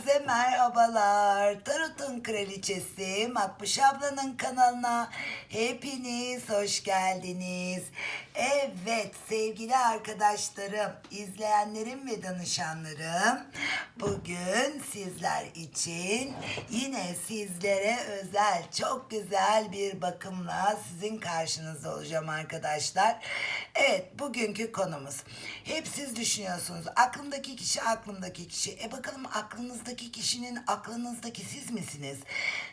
Herkese merhabalar. Tarot'un kraliçesi Makbuş ablanın kanalına hepiniz hoş geldiniz. Evet sevgili arkadaşlarım, izleyenlerim ve danışanlarım. Bugün sizler için yine sizlere özel çok güzel bir bakımla sizin karşınızda olacağım arkadaşlar. Evet bugünkü konumuz. Hep siz düşünüyorsunuz. Aklımdaki kişi aklımdaki kişi. E bakalım aklınızdaki kişinin aklınızdaki siz misiniz?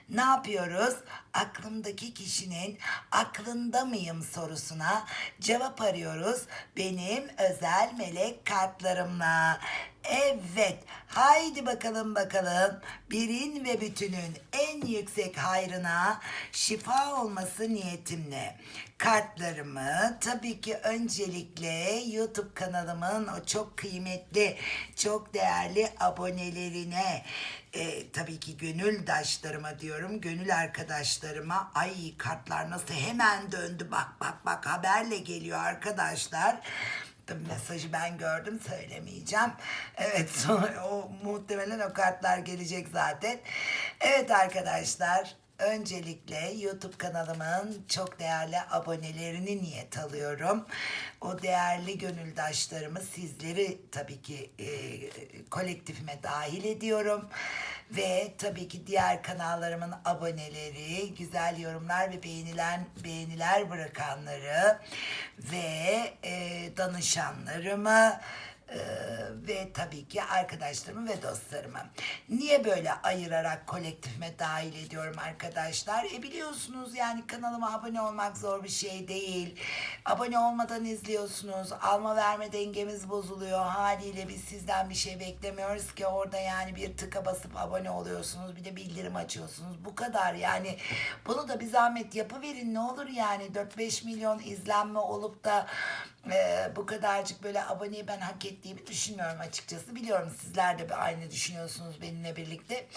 Ne yapıyoruz? Aklımdaki kişinin aklında mıyım sorusuna cevap arıyoruz. Benim özel melek kartlarımla. Evet, haydi bakalım bakalım birin ve bütünün en yüksek hayrına şifa olması niyetimle kartlarımı tabii ki öncelikle YouTube kanalımın o çok kıymetli, çok değerli abonelerine e, tabii ki gönül daşlarıma diyorum, gönül arkadaşlarıma ay kartlar nasıl hemen döndü bak bak bak haberle geliyor arkadaşlar. Tabii mesajı ben gördüm söylemeyeceğim. Evet sonra o muhtemelen o kartlar gelecek zaten. Evet arkadaşlar öncelikle YouTube kanalımın çok değerli abonelerini niyet alıyorum. O değerli gönüldaşlarımı sizleri tabii ki e, kolektifime dahil ediyorum. Ve tabii ki diğer kanallarımın aboneleri, güzel yorumlar ve beğenilen beğeniler bırakanları ve e, danışanlarımı e, ve tabii ki arkadaşlarımı ve dostlarımı. Niye böyle ayırarak kolektifime dahil ediyorum arkadaşlar? E biliyorsunuz yani kanalıma abone olmak zor bir şey değil. Abone olmadan izliyorsunuz. Alma verme dengemiz bozuluyor. Haliyle biz sizden bir şey beklemiyoruz ki orada yani bir tıka basıp abone oluyorsunuz. Bir de bildirim açıyorsunuz. Bu kadar yani. Bunu da bir zahmet yapıverin ne olur yani. 4-5 milyon izlenme olup da ee, bu kadarcık böyle aboneyi ben hak ettiğimi düşünmüyorum açıkçası. Biliyorum sizler de aynı düşünüyorsunuz benimle birlikte.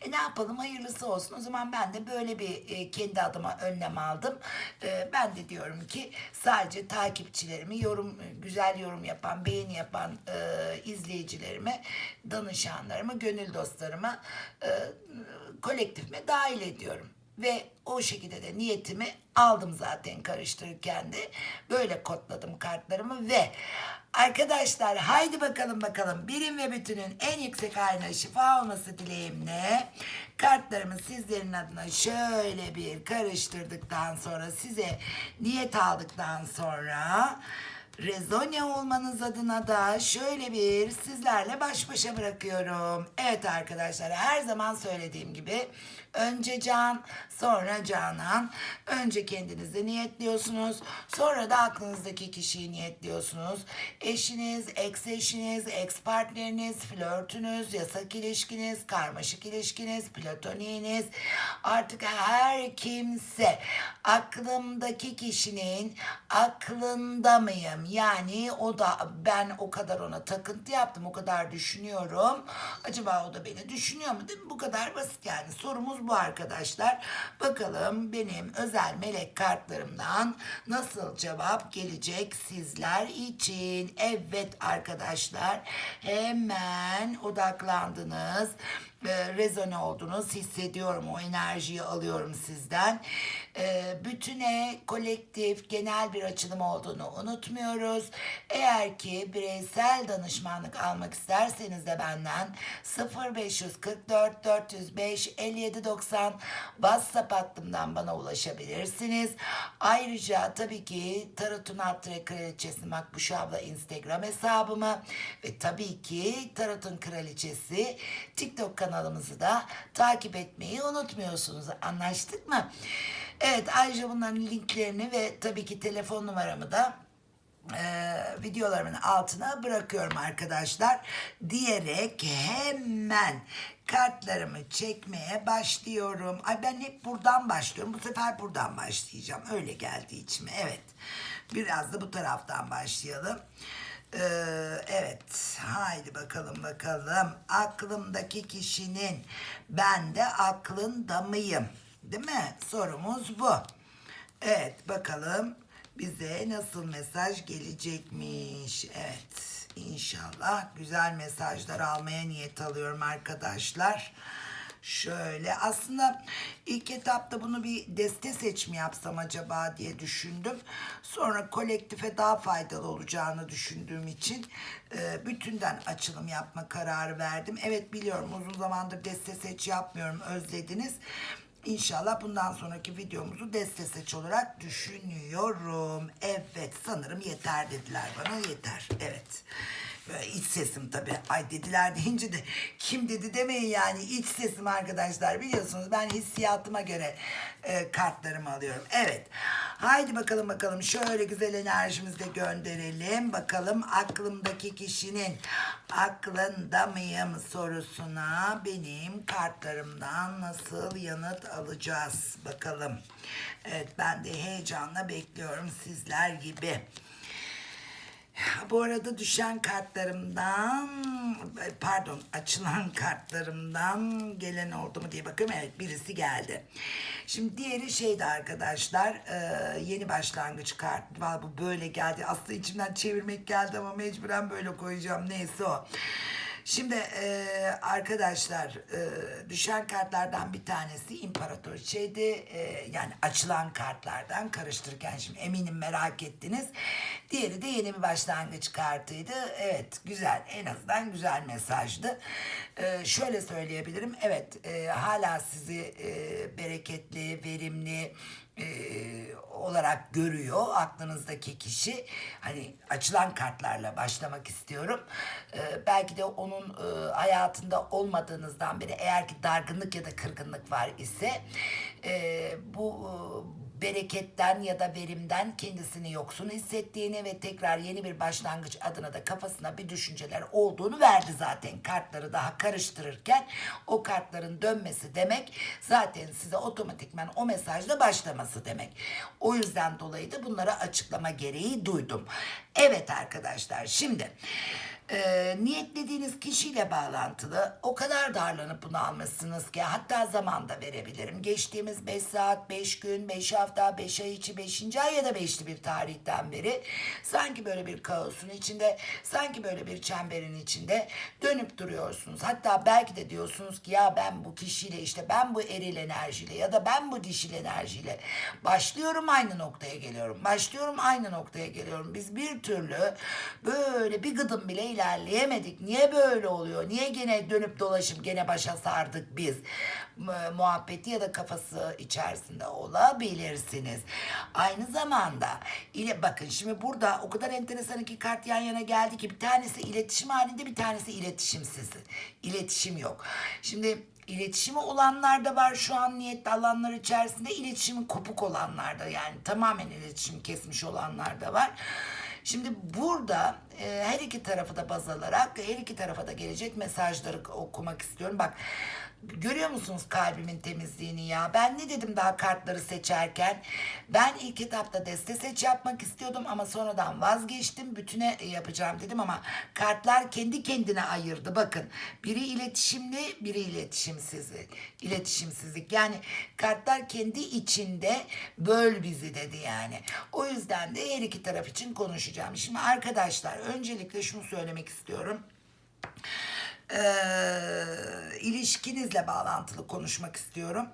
E ne yapalım hayırlısı olsun. O zaman ben de böyle bir e, kendi adıma önlem aldım. E, ben de diyorum ki sadece takipçilerimi yorum güzel yorum yapan, beğeni yapan e, izleyicilerime, danışanlarımı, gönül dostlarıma e, kolektifime dahil ediyorum. Ve o şekilde de niyetimi aldım zaten karıştırırken de. Böyle kodladım kartlarımı ve arkadaşlar haydi bakalım bakalım birim ve bütünün en yüksek haline şifa olması dileğimle kartlarımı sizlerin adına şöyle bir karıştırdıktan sonra size niyet aldıktan sonra rezone olmanız adına da şöyle bir sizlerle baş başa bırakıyorum. Evet arkadaşlar her zaman söylediğim gibi önce can sonra canan. Önce kendinizi niyetliyorsunuz sonra da aklınızdaki kişiyi niyetliyorsunuz. Eşiniz, ex eşiniz, ex partneriniz, flörtünüz, yasak ilişkiniz, karmaşık ilişkiniz, platoniğiniz artık her kimse aklımdaki kişinin aklında mıyım? Yani o da ben o kadar ona takıntı yaptım, o kadar düşünüyorum. Acaba o da beni düşünüyor mu? Değil mi? Bu kadar basit yani. Sorumuz bu arkadaşlar. Bakalım benim özel melek kartlarımdan nasıl cevap gelecek sizler için? Evet arkadaşlar hemen odaklandınız e, rezone oldunuz hissediyorum o enerjiyi alıyorum sizden. E, bütüne kolektif genel bir açılım olduğunu unutmuyoruz. Eğer ki bireysel danışmanlık almak isterseniz de benden 0544 405 57 90 WhatsApp hattımdan bana ulaşabilirsiniz. Ayrıca tabii ki Tarot'un Atre Kraliçesi Makbuş abla Instagram hesabımı ve tabii ki Tarot'un Kraliçesi TikTok kanalımızı da takip etmeyi unutmuyorsunuz. Anlaştık mı? Evet ayrıca bunların linklerini ve tabii ki telefon numaramı da e, videolarımın altına bırakıyorum arkadaşlar diyerek hemen kartlarımı çekmeye başlıyorum. Ay ben hep buradan başlıyorum. Bu sefer buradan başlayacağım. Öyle geldi içime. Evet. Biraz da bu taraftan başlayalım. Ee, evet, haydi bakalım bakalım. Aklımdaki kişinin ben de aklında mıyım? Değil mi? Sorumuz bu. Evet, bakalım bize nasıl mesaj gelecekmiş. Evet, İnşallah güzel mesajlar almaya niyet alıyorum arkadaşlar. Şöyle aslında ilk etapta bunu bir deste seçimi yapsam acaba diye düşündüm. Sonra kolektife daha faydalı olacağını düşündüğüm için e, bütünden açılım yapma kararı verdim. Evet biliyorum uzun zamandır deste seç yapmıyorum özlediniz. İnşallah bundan sonraki videomuzu deste seç olarak düşünüyorum. Evet sanırım yeter dediler bana yeter. Evet. Böyle iç sesim tabii. Ay dediler deyince de kim dedi demeyin yani iç sesim arkadaşlar biliyorsunuz ben hissiyatıma göre e, kartlarımı alıyorum. Evet. Haydi bakalım bakalım şöyle güzel enerjimizi de gönderelim. Bakalım aklımdaki kişinin aklında mıyım sorusuna benim kartlarımdan nasıl yanıt alacağız bakalım. Evet ben de heyecanla bekliyorum sizler gibi. Bu arada düşen kartlarımdan, pardon açılan kartlarımdan gelen oldu mu diye bakıyorum. Evet birisi geldi. Şimdi diğeri şeydi arkadaşlar, e, yeni başlangıç kartı. Valla bu böyle geldi. Aslında içimden çevirmek geldi ama mecburen böyle koyacağım. Neyse o. Şimdi e, arkadaşlar e, düşen kartlardan bir tanesi İmparatoriçeydi. E, yani açılan kartlardan karıştırırken şimdi eminim merak ettiniz. Diğeri de yeni bir başlangıç kartıydı. Evet güzel en azından güzel mesajdı. E, şöyle söyleyebilirim. Evet e, hala sizi e, bereketli, verimli, e, olarak görüyor aklınızdaki kişi. Hani açılan kartlarla başlamak istiyorum. E, belki de onun e, hayatında olmadığınızdan beri eğer ki dargınlık ya da kırgınlık var ise e, bu e, bereketten ya da verimden kendisini yoksun hissettiğini ve tekrar yeni bir başlangıç adına da kafasına bir düşünceler olduğunu verdi zaten kartları daha karıştırırken o kartların dönmesi demek zaten size otomatikman o mesajla başlaması demek. O yüzden dolayı da bunlara açıklama gereği duydum. Evet arkadaşlar şimdi e, niyetlediğiniz kişiyle bağlantılı o kadar darlanıp bunu almışsınız ki hatta zaman da verebilirim. Geçtiğimiz 5 saat, 5 gün, 5 hafta, 5 ay içi, 5. ay ya da 5'li bir tarihten beri sanki böyle bir kaosun içinde, sanki böyle bir çemberin içinde dönüp duruyorsunuz. Hatta belki de diyorsunuz ki ya ben bu kişiyle işte ben bu eril enerjiyle ya da ben bu dişil enerjiyle başlıyorum aynı noktaya geliyorum. Başlıyorum aynı noktaya geliyorum. Biz bir türlü böyle bir gıdım bile ilerleyemedik. Niye böyle oluyor? Niye gene dönüp dolaşıp gene başa sardık biz? Mu- Muhabbeti ya da kafası içerisinde olabilirsiniz. Aynı zamanda ile bakın şimdi burada o kadar enteresan iki kart yan yana geldi ki bir tanesi iletişim halinde bir tanesi iletişimsiz. İletişim yok. Şimdi İletişimi olanlar da var şu an niyetli alanlar içerisinde iletişimi kopuk olanlar da yani tamamen iletişim kesmiş olanlar da var. Şimdi burada e, her iki tarafı da baz alarak her iki tarafa da gelecek mesajları okumak istiyorum. Bak görüyor musunuz kalbimin temizliğini ya? Ben ne dedim daha kartları seçerken? Ben ilk etapta deste seç yapmak istiyordum ama sonradan vazgeçtim. Bütüne yapacağım dedim ama kartlar kendi kendine ayırdı. Bakın biri iletişimli, biri iletişimsizlik. İletişimsizlik. Yani kartlar kendi içinde böl bizi dedi yani. O yüzden de her iki taraf için konuşacağım. Şimdi arkadaşlar öncelikle şunu söylemek istiyorum e, ilişkinizle bağlantılı konuşmak istiyorum.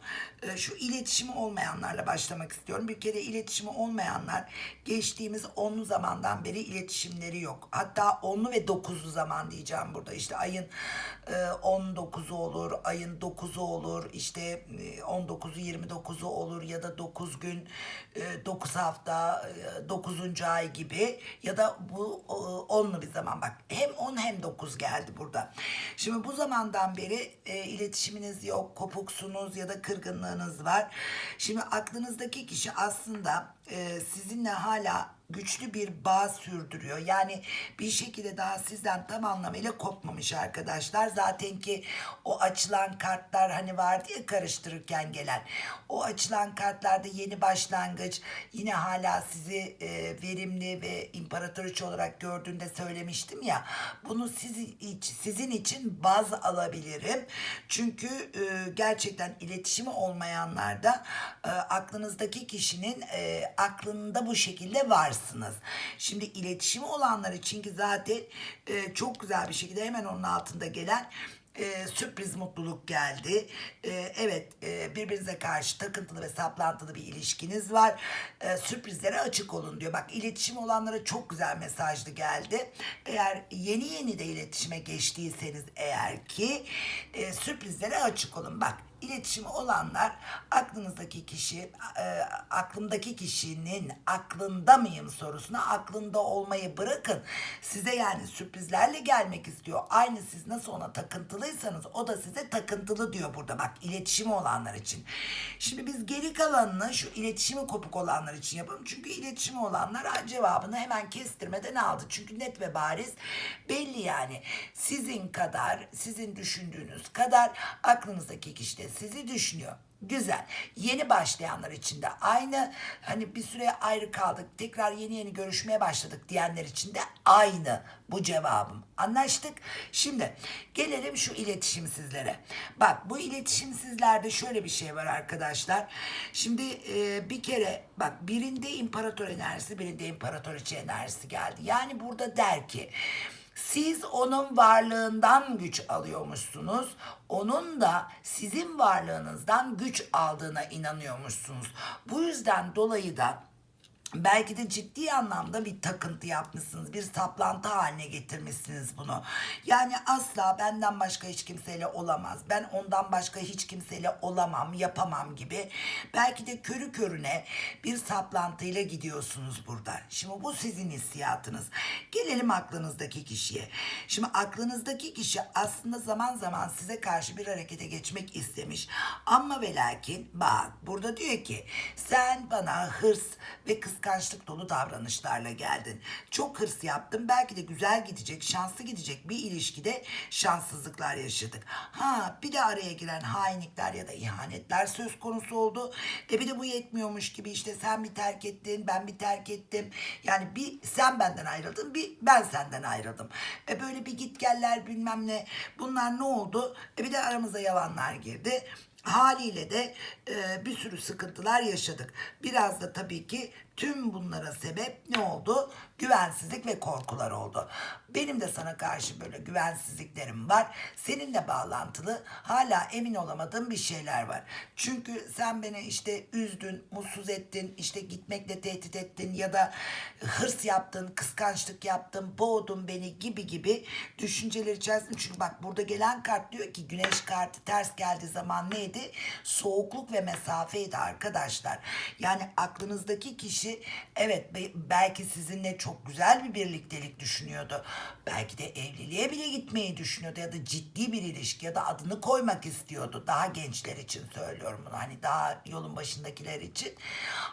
E, şu iletişimi olmayanlarla başlamak istiyorum. Bir kere iletişimi olmayanlar geçtiğimiz onlu zamandan beri iletişimleri yok. Hatta onlu ve dokuzlu zaman diyeceğim burada. İşte ayın e, 19'u olur, ayın 9'u olur, işte e, 19'u 29'u olur ya da 9 gün, e, 9 hafta, e, 9. ay gibi ya da bu e, onlu bir zaman. Bak hem 10 hem 9 geldi burada. Şimdi bu zamandan beri e, iletişiminiz yok, kopuksunuz ya da kırgınlığınız var. Şimdi aklınızdaki kişi aslında e, sizinle hala güçlü bir bağ sürdürüyor. Yani bir şekilde daha sizden tam anlamıyla kopmamış arkadaşlar. Zaten ki o açılan kartlar hani vardı ya karıştırırken gelen. O açılan kartlarda yeni başlangıç yine hala sizi e, verimli ve imparatoriçe olarak gördüğünde söylemiştim ya. Bunu siz, iç- sizin için baz alabilirim. Çünkü e, gerçekten iletişimi olmayanlarda e, aklınızdaki kişinin e, aklında bu şekilde varsa olamazsınız. Şimdi iletişimi olanlar için ki zaten e, çok güzel bir şekilde hemen onun altında gelen e, sürpriz mutluluk geldi. E, evet e, birbirinize karşı takıntılı ve saplantılı bir ilişkiniz var. E, sürprizlere açık olun diyor. Bak iletişim olanlara çok güzel mesajlı geldi. Eğer yeni yeni de iletişime geçtiyseniz eğer ki e, sürprizlere açık olun. Bak iletişimi olanlar aklınızdaki kişi e, aklımdaki kişinin aklında mıyım sorusuna aklında olmayı bırakın. Size yani sürprizlerle gelmek istiyor. Aynı siz nasıl ona takıntılıysanız o da size takıntılı diyor burada. Bak iletişimi olanlar için. Şimdi biz geri kalanını şu iletişimi kopuk olanlar için yapalım. Çünkü iletişimi olanlar cevabını hemen kestirmeden aldı. Çünkü net ve bariz belli yani. Sizin kadar, sizin düşündüğünüz kadar aklınızdaki kişi sizi düşünüyor. Güzel. Yeni başlayanlar için de aynı. Hani bir süre ayrı kaldık. Tekrar yeni yeni görüşmeye başladık diyenler için de aynı bu cevabım. Anlaştık. Şimdi gelelim şu iletişimsizlere. Bak bu iletişimsizlerde şöyle bir şey var arkadaşlar. Şimdi e, bir kere bak birinde imparator enerjisi birinde imparatoriçe enerjisi geldi. Yani burada der ki siz onun varlığından güç alıyormuşsunuz. Onun da sizin varlığınızdan güç aldığına inanıyormuşsunuz. Bu yüzden dolayı da Belki de ciddi anlamda bir takıntı yapmışsınız. Bir saplantı haline getirmişsiniz bunu. Yani asla benden başka hiç kimseyle olamaz. Ben ondan başka hiç kimseyle olamam, yapamam gibi. Belki de körü körüne bir saplantıyla gidiyorsunuz burada. Şimdi bu sizin hissiyatınız. Gelelim aklınızdaki kişiye. Şimdi aklınızdaki kişi aslında zaman zaman size karşı bir harekete geçmek istemiş. Ama ve lakin bak burada diyor ki sen bana hırs ve kıskançlık dolu davranışlarla geldin. Çok hırs yaptım. Belki de güzel gidecek, şanslı gidecek bir ilişkide şanssızlıklar yaşadık. Ha bir de araya giren hainlikler ya da ihanetler söz konusu oldu. E bir de bu yetmiyormuş gibi işte sen bir terk ettin, ben bir terk ettim. Yani bir sen benden ayrıldın, bir ben senden ayrıldım. E böyle bir gitgeller bilmem ne. Bunlar ne oldu? E bir de aramıza yalanlar girdi. Haliyle de e, bir sürü sıkıntılar yaşadık. Biraz da tabii ki tüm bunlara sebep ne oldu? Güvensizlik ve korkular oldu. Benim de sana karşı böyle güvensizliklerim var. Seninle bağlantılı hala emin olamadığım bir şeyler var. Çünkü sen beni işte üzdün, mutsuz ettin, işte gitmekle tehdit ettin ya da hırs yaptın, kıskançlık yaptın, boğdun beni gibi gibi düşünceler içerisinde. Çünkü bak burada gelen kart diyor ki güneş kartı ters geldiği zaman neydi? Soğukluk ve mesafeydi arkadaşlar. Yani aklınızdaki kişi evet be- belki sizinle çok güzel bir birliktelik düşünüyordu. Belki de evliliğe bile gitmeyi düşünüyordu ya da ciddi bir ilişki ya da adını koymak istiyordu. Daha gençler için söylüyorum bunu. Hani daha yolun başındakiler için.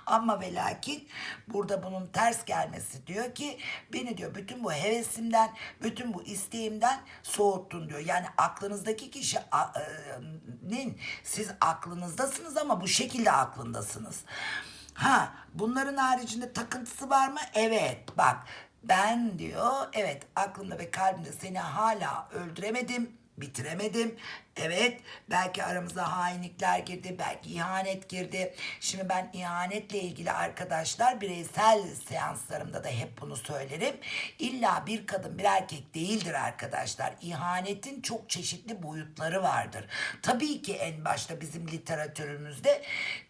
Ama ve lakin burada bunun ters gelmesi diyor ki beni diyor bütün bu hevesimden, bütün bu isteğimden soğuttun diyor. Yani aklınızdaki kişi a- e, siz aklınızdasınız ama bu şekilde aklındasınız. Ha bunların haricinde takıntısı var mı? Evet bak ben diyor evet aklımda ve kalbimde seni hala öldüremedim bitiremedim. Evet belki aramıza hainlikler girdi belki ihanet girdi. Şimdi ben ihanetle ilgili arkadaşlar bireysel seanslarımda da hep bunu söylerim. İlla bir kadın bir erkek değildir arkadaşlar. İhanetin çok çeşitli boyutları vardır. Tabii ki en başta bizim literatürümüzde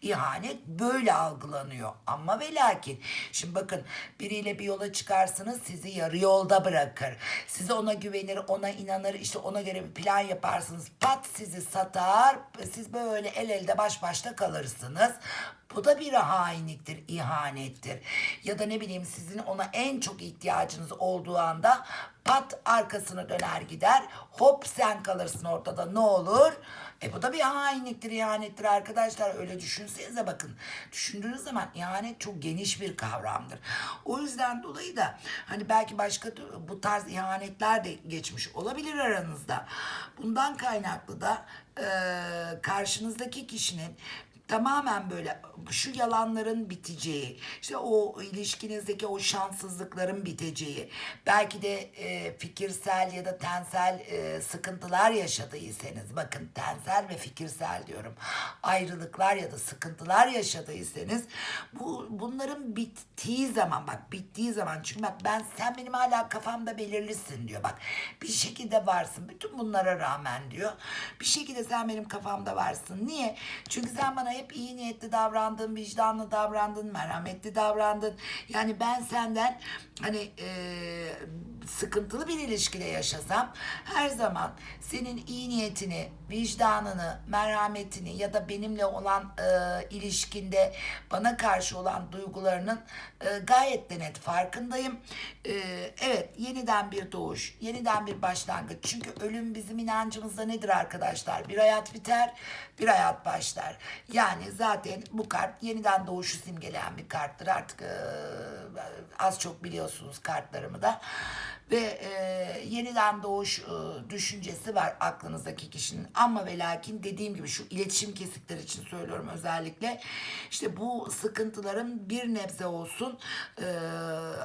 ihanet böyle algılanıyor. Ama ve lakin şimdi bakın biriyle bir yola çıkarsınız sizi yarı yolda bırakır. Size ona güvenir ona inanır işte ona göre bir plan yaparsınız. Pat sizi satar siz böyle el elde baş başta kalırsınız. Bu da bir hainliktir, ihanettir. Ya da ne bileyim sizin ona en çok ihtiyacınız olduğu anda pat arkasını döner gider. Hop sen kalırsın ortada ne olur? E bu da bir hainliktir, ihanettir arkadaşlar. Öyle düşünsenize bakın. Düşündüğünüz zaman ihanet çok geniş bir kavramdır. O yüzden dolayı da hani belki başka bu tarz ihanetler de geçmiş olabilir aranızda. Bundan kaynaklı da e, karşınızdaki kişinin tamamen böyle şu yalanların biteceği, işte o ilişkinizdeki o şanssızlıkların biteceği, belki de e, fikirsel ya da tensel e, sıkıntılar yaşadıysanız, bakın tensel ve fikirsel diyorum, ayrılıklar ya da sıkıntılar yaşadıysanız, bu bunların bittiği zaman bak bittiği zaman çünkü bak ben sen benim hala kafamda belirlisin diyor bak bir şekilde varsın bütün bunlara rağmen diyor bir şekilde sen benim kafamda varsın. Niye? Çünkü sen bana hep iyi niyetli davrandın vicdanlı davrandın merhametli davrandın yani ben senden hani eee, sıkıntılı bir ilişkide yaşasam her zaman senin iyi niyetini vicdanını merhametini ya da benimle olan eee, ilişkinde bana karşı olan duygularının eee, gayet de net farkındayım. Eee, evet yeniden bir doğuş, yeniden bir başlangıç. Çünkü ölüm bizim inancımızda nedir arkadaşlar? Bir hayat biter, bir hayat başlar. Yani zaten bu kart yeniden doğuşu simgeleyen bir karttır. Artık eee, az çok biliyorsunuz kartlarımı da. Ve eee, yeniden doğuş eee, düşüncesi var aklınızdaki kişinin. Ama ve lakin dediğim gibi şu iletişim kesikleri için söylüyorum özellikle. İşte bu sıkıntıların bir nebze olsun eee,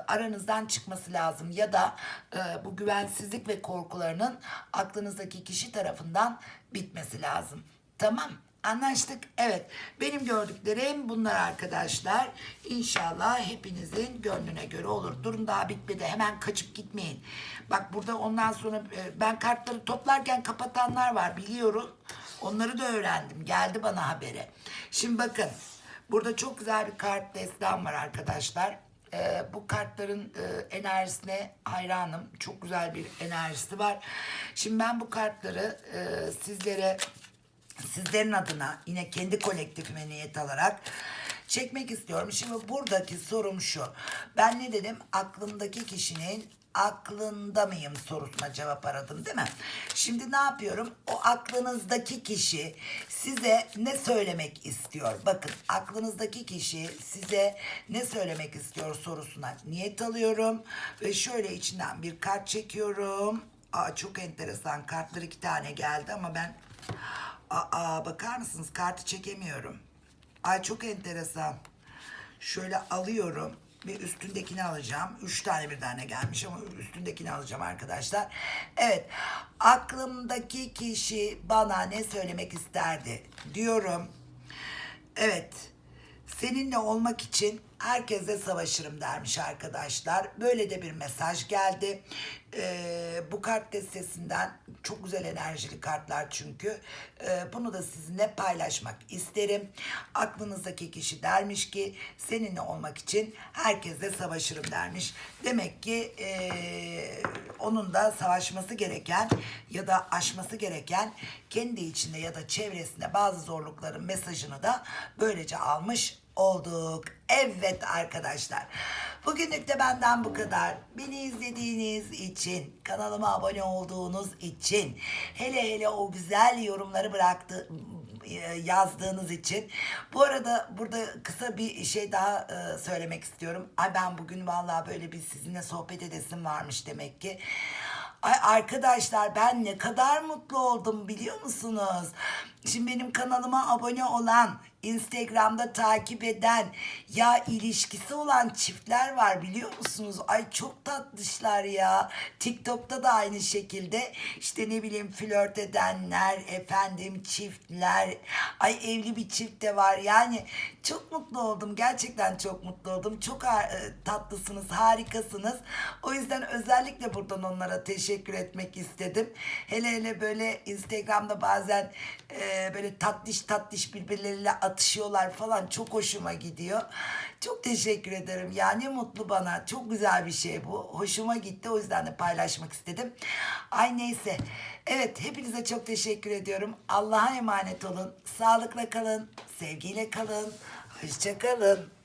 aranızdan çıkması lazım. Ya da eee, bu güvensizlik ve korkularının aklınızdaki kişi tarafından bitmesi lazım. Tamam. Anlaştık. Evet. Benim gördüklerim bunlar arkadaşlar. İnşallah hepinizin gönlüne göre olur. Durun daha bitmedi. Hemen kaçıp gitmeyin. Bak burada ondan sonra e, ben kartları toplarken kapatanlar var biliyorum. Onları da öğrendim. Geldi bana haberi. Şimdi bakın. Burada çok güzel bir kart destan var arkadaşlar. Ee, bu kartların e, enerjisine hayranım. Çok güzel bir enerjisi var. Şimdi ben bu kartları e, sizlere sizlerin adına yine kendi kolektifime niyet alarak çekmek istiyorum. Şimdi buradaki sorum şu. Ben ne dedim? Aklımdaki kişinin aklında mıyım sorusuna cevap aradım değil mi? Şimdi ne yapıyorum? O aklınızdaki kişi size ne söylemek istiyor? Bakın aklınızdaki kişi size ne söylemek istiyor sorusuna niyet alıyorum. Ve şöyle içinden bir kart çekiyorum. Aa, çok enteresan kartlar iki tane geldi ama ben Aa bakar mısınız kartı çekemiyorum. Ay çok enteresan. Şöyle alıyorum ve üstündekini alacağım. Üç tane bir tane gelmiş ama üstündekini alacağım arkadaşlar. Evet aklımdaki kişi bana ne söylemek isterdi diyorum. Evet seninle olmak için herkese savaşırım dermiş arkadaşlar. Böyle de bir mesaj geldi. Ee, bu kart destesinden çok güzel enerjili kartlar çünkü. Ee, bunu da sizinle paylaşmak isterim. Aklınızdaki kişi dermiş ki seninle olmak için herkese savaşırım dermiş. Demek ki ee, onun da savaşması gereken ya da aşması gereken kendi içinde ya da çevresinde bazı zorlukların mesajını da böylece almış olduk. Evet arkadaşlar. Bugünlük de benden bu kadar. Beni izlediğiniz için, kanalıma abone olduğunuz için, hele hele o güzel yorumları bıraktı yazdığınız için. Bu arada burada kısa bir şey daha e, söylemek istiyorum. Ay ben bugün vallahi böyle bir sizinle sohbet edesim varmış demek ki. Ay arkadaşlar ben ne kadar mutlu oldum biliyor musunuz? Şimdi benim kanalıma abone olan, Instagram'da takip eden, ya ilişkisi olan çiftler var biliyor musunuz? Ay çok tatlışlar ya. TikTok'ta da aynı şekilde işte ne bileyim flört edenler, efendim çiftler. Ay evli bir çift de var. Yani çok mutlu oldum. Gerçekten çok mutlu oldum. Çok e, tatlısınız, harikasınız. O yüzden özellikle buradan onlara teşekkür etmek istedim. Hele hele böyle Instagram'da bazen e, böyle tatlış tatlış birbirleriyle atışıyorlar falan. Çok hoşuma gidiyor. Çok teşekkür ederim. Yani mutlu bana. Çok güzel bir şey bu. Hoşuma gitti. O yüzden de paylaşmak istedim. Ay neyse. Evet hepinize çok teşekkür ediyorum. Allah'a emanet olun. Sağlıkla kalın. Sevgiyle kalın. Hoşça kalın.